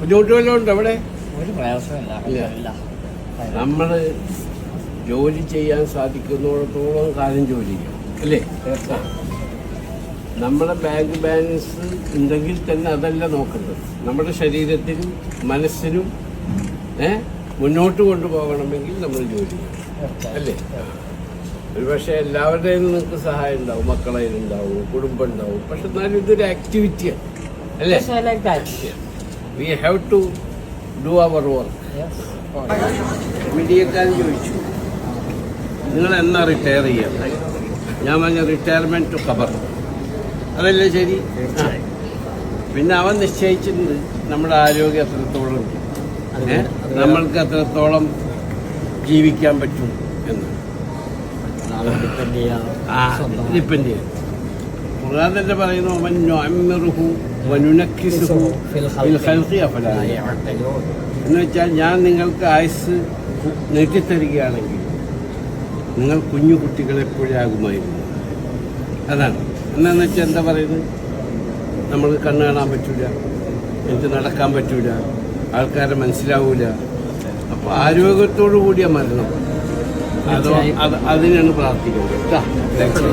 ബുദ്ധിമുട്ട് വല്ലതും ഉണ്ടോ അവിടെ ഒരു പ്രയാസമില്ല നമ്മൾ ജോലി ചെയ്യാൻ സാധിക്കുന്നിടത്തോളം കാലം ജോലി ചെയ്യും അല്ലേ? നമ്മുടെ ബാങ്ക് ബാലൻസ് ഉണ്ടെങ്കിൽ തന്നെ അതല്ല നോക്കുന്നത് നമ്മുടെ ശരീരത്തിനും മനസ്സിനും ഏ, മുന്നോട്ട് കൊണ്ടുപോകണമെങ്കിൽ നമ്മൾ ജോലി ചെയ്യണം. അല്ലേ? ഒരുപക്ഷെ എല്ലാവരുടെയും നിങ്ങൾക്ക് സഹായം ഉണ്ടാവും. മക്കളെ ഉണ്ടാവും. കുടുംബം ഉണ്ടാവും. പക്ഷെ എന്നാലും ഇതൊരു ആക്ടിവിറ്റിയാണ് അല്ലേ? ആക്ടിവിറ്റിയാണ്. We have to do our work മീഡിയക്കാരൻ ചോദിച്ചു നിങ്ങൾ എന്നാ റിട്ടയർ ചെയ്യാം ഞാൻ പറഞ്ഞ റിട്ടയർമെന്റ് ടു ഖബർ അതല്ലേ ശരി? പിന്നെ അവൻ നിശ്ചയിച്ചിട്ടുണ്ട് നമ്മുടെ ആരോഗ്യം എത്രത്തോളം? നമ്മൾക്ക് എത്രത്തോളം ജീവിക്കാൻ പറ്റും എന്ന്. ഡിപ്പെൻഡ് ചെയ്യാം ഡിപ്പെൻഡ് ചെയ്യും ഖുർആൻ തന്നെ പറയുന്നു അവൻ നുഅമ്മിറുഹു വനുനക്കിസുഹു ഫിൽ ഖൽഖി. അഫലാ. എന്ന് വെച്ചാൽ ഞാൻ നിങ്ങൾക്ക് ആയുസ് നീട്ടിത്തരികയാണെങ്കിൽ നിങ്ങൾ കുഞ്ഞു കുട്ടികളെ എപ്പോഴാകുമായിരുന്നു അതാണ്. എന്നാന്ന് വെച്ചാൽ എന്താ പറയുന്നത്? നമ്മൾ കണ്ണ് കാണാൻ പറ്റൂല എനിക്ക് നടക്കാൻ പറ്റൂല ആൾക്കാരെ മനസ്സിലാവൂല. അപ്പോൾ ആരോഗ്യത്തോടു കൂടിയ മരണം. അതോ അത് അതിനാണ് പ്രാർത്ഥിക്കുന്നത്. കേട്ടോ